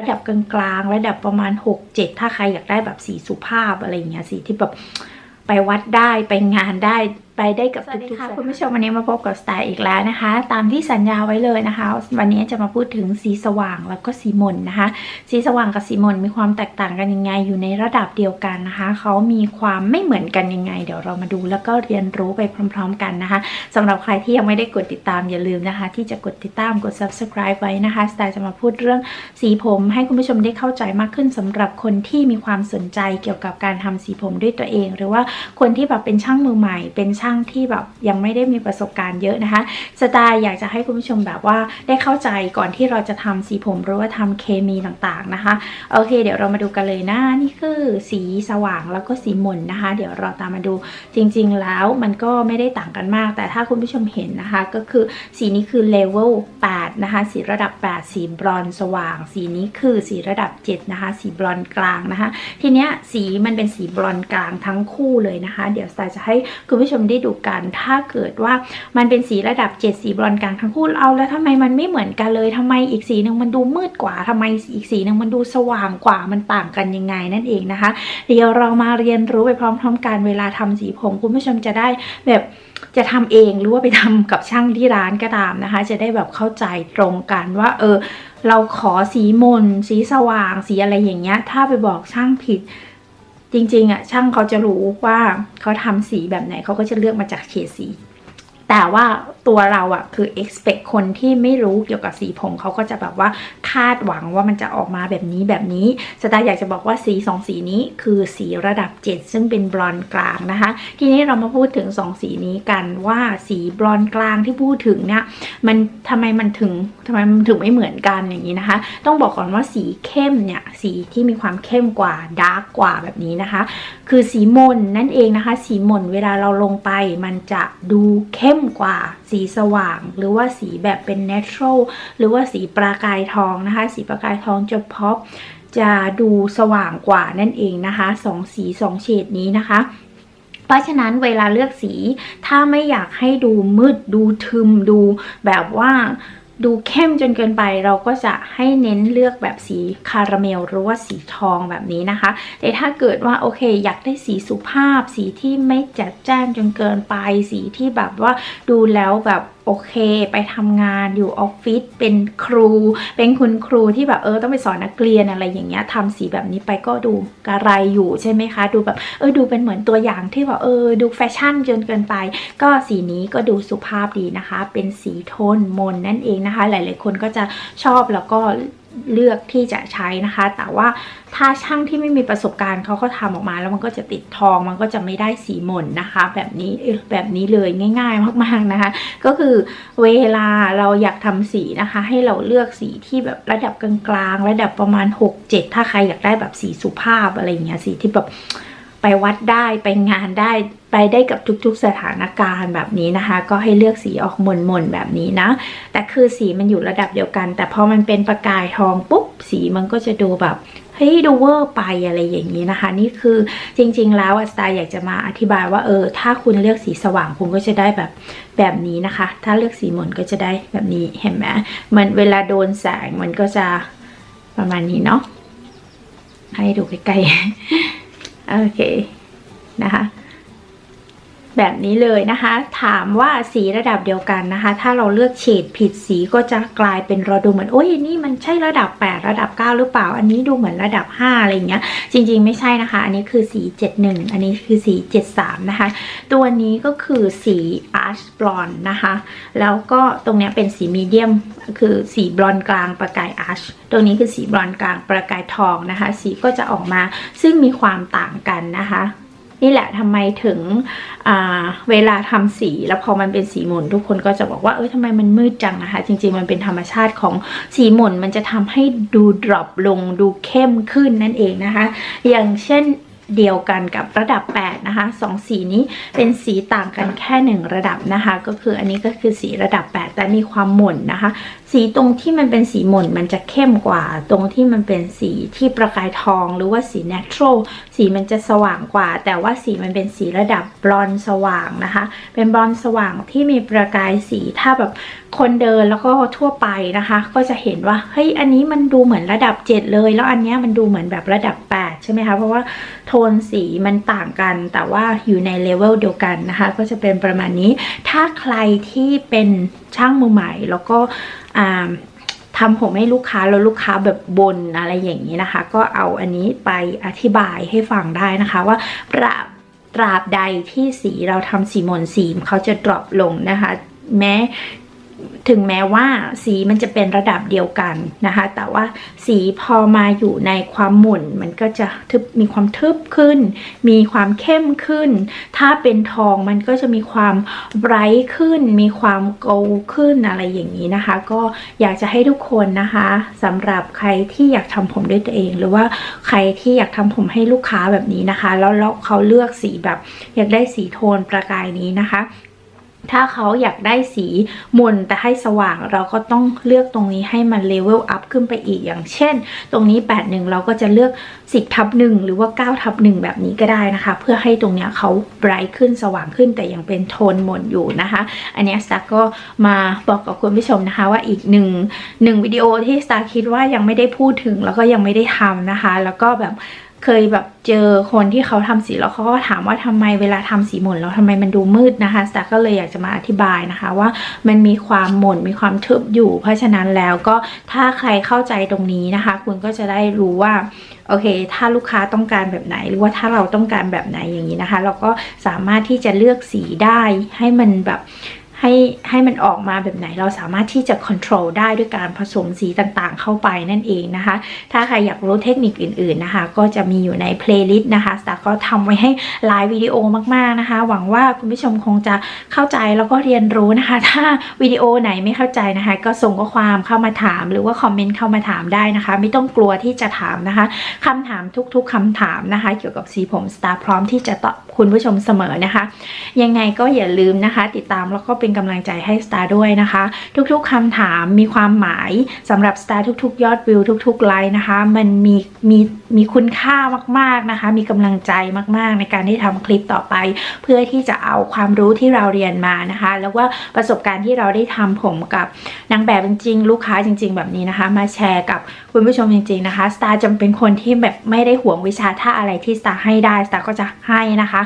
ระดับกลางๆ ระดับประมาณ 6 7 ถ้าใครอยากได้แบบสีสุภาพอะไรเงี้ยสีที่แบบไปวัดได้ไปงานได้ ไปได้กับทุกๆค่ะคุณผู้ชมวันนี้มาพบกับสไตล์อีกแล้วนะคะ ตามที่สัญญาไว้เลยนะคะ วันนี้จะมาพูดถึงสีสว่างแล้วก็สีหม่นนะคะ สีสว่างกับสีหม่นมีความแตกต่างกันยังไงอยู่ในระดับเดียวกันนะคะเขามีความไม่เหมือนกันยังไง เดี๋ยวเรามาดูแล้วก็เรียนรู้ไปพร้อม ๆ กันนะคะสำหรับใครที่ยังไม่ได้กดติดตามอย่าลืมนะคะ ที่จะกดติดตามกด subscribe ไว้นะคะสไตล์จะมาพูดเรื่องสีผม ให้คุณผู้ชมได้เข้าใจมากขึ้นสำหรับคนที่มีความสนใจเกี่ยวกับการทำสีผมด้วยตัวเอง หรือว่าคนที่แบบเป็นช่างมือใหม่เป็นช่างที่แบบยังไม่ได้มีประสบการณ์เยอะนะคะสไตล์อยากจะให้คุณผู้ชมแบบว่าได้เข้าใจก่อนที่เราจะทำสีผมหรือว่าทำเคมีต่างๆนะคะโอเค เดี๋ยวเรามาดูกันเลยนะนี่คือสีสว่างแล้วก็สีหม่นนะคะ เดี๋ยวเราตามมาดูจริง ๆ แล้วมันก็ไม่ได้ต่างกันมาก แต่ถ้าคุณผู้ชมเห็นนะคะ ก็คือสีนี้คือเลเวล8นะคะ สีระดับ 8 สีบรอนสว่าง สีนี้คือสีระดับ 7 นะคะ สีบรอนกลางนะคะ ทีเนี้ยสีมันเป็นสีบรอนกลางทั้งคู่เลยนะคะ เดี๋ยวสไตล์จะให้คุณผู้ชมได้ดูกัน ถ้าเกิดว่ามันเป็นสีระดับ 7 สีบรอนกลางทั้งคู่เอาแล้วทำไมมันไม่เหมือนกันเลยทำไมอีกสีหนึ่งมันดูมืดกว่าทำไมอีกสีหนึ่งมันดูสว่างกว่ามันต่างกันยังไงนั่นเองนะคะ เดี๋ยวเรามาเรียนรู้ไปพร้อมๆกันเวลาทำสีผมคุณผู้ชมจะได้แบบจะทำเองหรือว่าไปทำกับช่างที่ร้านก็ตามนะคะ จะได้แบบเข้าใจตรงกันว่า เออ เราขอสีมน สีสว่าง สีอะไรอย่างเงี้ย ถ้าไปบอกช่างผิด จริงๆอะช่างเขาจะรู้ว่าเขาทำสีแบบไหนเขาก็จะเลือกมาจากเฉดสี แต่ว่าตัวเราอะคือ expect คนที่ไม่รู้เกี่ยวกับสีผมเขาก็จะแบบว่าคาดหวังว่ามันจะออกมาแบบนี้แบบนี้สตาอยากจะบอกว่าสีสองสีนี้คือสีระดับ 7 ซึ่งเป็นบลอนด์กลางนะคะ ทีนี้เรามาพูดถึง 2 สีนี้กันว่าสีบลอนด์กลางที่พูดถึงเนี่ยมันทำไมมันถึงทำไมมันถึงไม่เหมือนกันอย่างนี้นะคะ ต้องบอกก่อนว่าสีเข้มเนี่ยสีที่มีความเข้มกว่าดาร์กกว่าแบบนี้นะคะ คือสีมนนั่นเองนะคะ สีมนเวลาเราลงไปมันจะดูเข้มกว่าสีสว่าง หรือว่าสีแบบเป็น natural หรือว่าสีประกายทองนะคะ สีประกายทองจะพอปจะดูสว่างกว่านั่นเองนะคะสองสีสองเฉดนี้นะคะ เพราะฉะนั้นเวลาเลือกสีถ้าไม่อยากให้ดูมืดดูทึมดูแบบว่า ดูเข้มจนเกินไปเราก็จะให้เน้นเลือกแบบสีคาราเมลหรือว่าสีทองแบบนี้นะคะ แต่ถ้าเกิดว่าโอเค อยากได้สีสุภาพ สีที่ไม่จัดจ้านจนเกินไป สีที่แบบว่าดูแล้วแบบโอเค ไปทำงานอยู่ออฟฟิศเป็นครู เป็นคุณครูที่แบบเออต้องไปสอนนักเรียนอะไรอย่างเงี้ยทำสีแบบนี้ไปก็ดูกระไรอยู่ใช่ไหมคะ ดูแบบเออดูเป็นเหมือนตัวอย่างที่แบบเออดูแฟชั่นจนเกินไป ก็สีนี้ก็ดูสุภาพดีนะคะ เป็นสีโทนมนนั่นเองนะคะ หลาย ๆ คนก็จะชอบแล้วก็ เลือกที่จะใช้นะคะ แต่ว่าถ้าช่างที่ไม่มีประสบการณ์เขาก็ทำออกมา แล้วมันก็จะติดทองมันก็จะไม่ได้สีหม่นนะคะ แบบนี้แบบนี้เลยง่าย ๆ มากๆนะคะ ก็คือเวลาเราอยากทำสีนะคะ ให้เราเลือกสีที่แบบระดับกลางๆ ระดับประมาณ 6 7 ถ้าใครอยากได้แบบสีสุภาพอะไรอย่างเงี้ยสีที่แบบ ไปวัดได้ไปงานได้ไปได้กับทุกๆสถานการณ์แบบนี้นะคะ ก็ให้เลือกสีออกหม่นๆแบบนี้นะ แต่คือสีมันอยู่ระดับเดียวกัน แต่พอมันเป็นประกายทองปุ๊บสีมันก็จะดูแบบเฮ้ยดูเวอร์ไปอะไรอย่างนี้นะคะ นี่คือจริง ๆ แล้วสไตล์อยากจะมาอธิบายว่าเออถ้าคุณเลือกสีสว่างคุณก็จะได้แบบแบบนี้นะคะ ถ้าเลือกสีหม่นก็จะได้แบบนี้เห็นไหมมันเวลาโดนแสงมันก็จะประมาณนี้เนาะให้ดูใกล้ๆ โอเคนะคะ แบบนี้เลยนะคะ ถามว่าสีระดับเดียวกันนะคะ ถ้าเราเลือกเฉดผิดสีก็จะกลายเป็นเราดูเหมือนโอ้ยนี่มันใช่ระดับ 8 ระดับ 9 หรือเปล่า อันนี้ดูเหมือนระดับ 5 อะไรเงี้ย จริง ๆ ไม่ใช่นะคะ อันนี้คือสี 71 อันนี้คือสี 73 นะคะ ตัวนี้ก็คือสีอาร์ชบลอนนะคะ แล้วก็ตรงเนี้ยเป็นสีมีเดียมคือสีบลอนกลางประกายอาร์ชตรงนี้คือสีบลอนกลางประกายทองนะคะ สีก็จะออกมาซึ่งมีความต่างกันนะคะ นี่แหละทำไมถึงเวลาทำสีแล้วพอมันเป็นสีหม่นทุกคนก็จะบอกว่าเออทำไมมันมืดจังนะคะ จริง ๆ มันเป็นธรรมชาติของสีหม่นมันจะทำให้ดูดรอปลงดูเข้มขึ้นนั่นเองนะคะ อย่างเช่น เดียวกันกับระดับ 8 นะคะสองสีนี้เป็นสีต่างกันแค่ 1 ระดับนะคะ ก็คืออันนี้ก็คือสีระดับ 8 แต่มีความหม่นนะคะ สีตรงที่มันเป็นสีหม่นมันจะเข้มกว่า ตรงที่มันเป็นสีที่ประกายทองหรือว่าสี natural สีมันจะสว่างกว่า แต่ว่าสีมันเป็นสีระดับบลอนสว่างนะคะ เป็นบลอนสว่างที่มีประกายสีถ้าแบบคนเดินแล้วก็ทั่วไปนะคะ ก็จะเห็นว่าเฮ้ยอันนี้มันดูเหมือนระดับ 7 เลย แล้วอันนี้มันดูเหมือนแบบระดับ 8 ใช่ไหมคะเพราะว่าโทนสีมันต่างกัน แต่ว่าอยู่ในเลเวลเดียวกันนะคะ ก็จะเป็นประมาณนี้ ถ้าใครที่เป็นช่างมือใหม่ แล้วก็ทำผมให้ลูกค้าแล้วลูกค้าแบบบนอะไรอย่างนี้นะคะ ก็เอาอันนี้ไปอธิบายให้ฟังได้นะคะว่าตราบตราบใดที่สีเราทำสีหมนสีเขาจะดรอปลงนะคะ แม้ ถึงแม้ว่าสีมันจะเป็นระดับเดียวกันนะคะ แต่ว่าสีพอมาอยู่ในความหมุนมันก็จะทึบมีความทึบขึ้น มีความเข้มขึ้น ถ้าเป็นทองมันก็จะมีความไบรท์ขึ้น มีความโกลขึ้นอะไรอย่างนี้นะคะ ก็อยากจะให้ทุกคนนะคะสำหรับใครที่อยากทำผมด้วยตัวเอง หรือว่าใครที่อยากทำผมให้ลูกค้าแบบนี้นะคะ แล้วเขาเลือกสีแบบอยากได้สีโทนประกายนี้นะคะ ถ้าเขาอยากได้สีมนแต่ให้สว่างเราก็ต้องเลือกตรงนี้ให้มันเลเวลอัพขึ้นไปอีกอย่างเช่น ตรงนี้ 8 1 เราก็จะเลือก 10ทับ1หรือว่า 9ทับ1แบบนี้ก็ได้นะคะ เพื่อให้ตรงเนี้ยเขาไบรท์ขึ้นสว่างขึ้นแต่ยังเป็นโทนมนอยู่นะคะ อันนี้สตาร์ก็มาบอกกับคุณผู้ชมนะคะว่าอีกหนึ่งหนึ่งวิดีโอที่สตาร์คิดว่ายังไม่ได้พูดถึงแล้วก็ยังไม่ได้ทำนะคะ แล้วก็แบบ เคยแบบเจอคนที่เขาทำสีแล้วเขาก็ถามว่าทำไมเวลาทำสีหม่นแล้วทำไมมันดูมืดนะคะสตาร์ก็เลยอยากจะมาอธิบายนะคะว่ามันมีความหม่นมีความทึบอยู่ เพราะฉะนั้นแล้วก็ถ้าใครเข้าใจตรงนี้นะคะ คุณก็จะได้รู้ว่าโอเค ถ้าลูกค้าต้องการแบบไหน หรือว่าถ้าเราต้องการแบบไหนอย่างนี้นะคะ เราก็สามารถที่จะเลือกสีได้ให้มันแบบ ให้ให้มันออกมาแบบไหนเราสามารถที่จะ control ได้ด้วยการผสมสีต่างๆ เข้าไปนั่นเองนะคะ ถ้าใครอยากรู้เทคนิคอื่นๆนะคะ ก็จะมีอยู่ใน playlist นะคะสตาร์ก็ทำไว้ให้หลายวิดีโอมากๆนะคะ หวังว่าคุณผู้ชมคงจะเข้าใจแล้วก็เรียนรู้นะคะ ถ้าวิดีโอไหนไม่เข้าใจนะคะ ก็ส่งข้อความเข้ามาถาม หรือว่าคอมเมนต์เข้ามาถามได้นะคะ ไม่ต้องกลัวที่จะถามนะคะคำถามทุกๆคำถามนะคะ เกี่ยวกับสีผมสตาร์พร้อมที่จะตอบคุณผู้ชมเสมอนะคะ ยังไงก็อย่าลืมนะคะ ติดตามแล้วก็เป็นกำลังใจให้สตาร์ด้วยนะคะ ทุกๆคำถามมีความหมายสำหรับสตาร์ทุก ๆ ยอดวิวทุก ๆ ไลค์นะคะ มันมีมี มีคุณค่ามากๆนะคะ มีกำลังใจมากๆ ในการที่ทำคลิปต่อไป เพื่อที่จะเอาความรู้ที่เราเรียนมานะคะ แล้วว่าประสบการณ์ที่เราได้ทำผมกับนางแบบจริงๆ ลูกค้าจริง ๆ แบบนี้นะคะ มาแชร์กับคุณผู้ชมจริง ๆนะคะ Star จำเป็นคนที่แบบไม่ได้ห่วงวิชาถ้าอะไรที่ Star ให้ได้ Star ก็จะให้นะคะ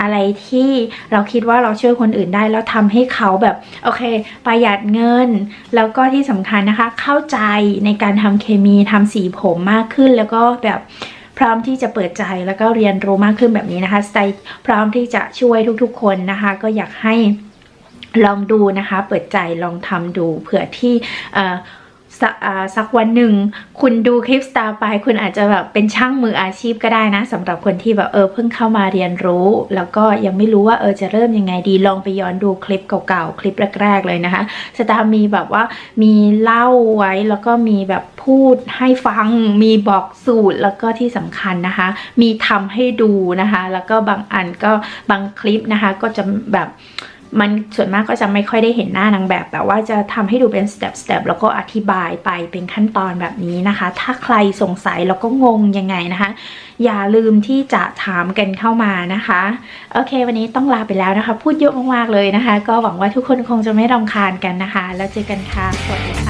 อะไรที่เราคิดว่าเราช่วยคนอื่นได้แล้วทำให้เขาแบบโอเค ประหยัดเงิน แล้วก็ที่สำคัญนะคะ เข้าใจในการทำเคมีทำสีผมมากขึ้น แล้วก็แบบพร้อมที่จะเปิดใจแล้วก็เรียนรู้มากขึ้นแบบนี้นะคะสไตล์พร้อมที่จะช่วยทุกๆ คนนะคะ ก็อยากให้ลองดูนะคะ เปิดใจลองทำดูเผื่อที่ สักอ่าสักวันหนึ่ง คุณดูคลิปสตาร์ไป คุณอาจจะแบบเป็นช่างมืออาชีพก็ได้นะสำหรับคนที่แบบเออเพิ่งเข้ามาเรียนรู้ แล้วก็ยังไม่รู้ว่าเออจะเริ่มยังไงดีลองไปย้อนดูคลิปเก่าๆ คลิปแรกๆเลยนะคะสตาร์มีแบบว่ามีเล่าไว้แล้วก็มีแบบพูดให้ฟัง มีบอกสูตรแล้วก็ที่สำคัญนะคะ มีทำให้ดูนะคะ แล้วก็บางอันก็บางคลิปนะคะก็จะแบบ มันส่วนมากก็จะไม่ค่อยได้เห็นหน้านางแบบแต่ว่าจะทำให้ดูเป็นสเต็ปสเต็ปแล้วก็อธิบายไปเป็นขั้นตอนแบบนี้นะคะ ถ้าใครสงสัยแล้วก็งงยังไงนะคะ อย่าลืมที่จะถามกันเข้ามานะคะโอเค วันนี้ต้องลาไปแล้วนะคะ พูดเยอะมากๆเลยนะคะ ก็หวังว่าทุกคนคงจะไม่รำคาญกันนะคะ แล้วเจอกันค่ะสวัสดีค่ะ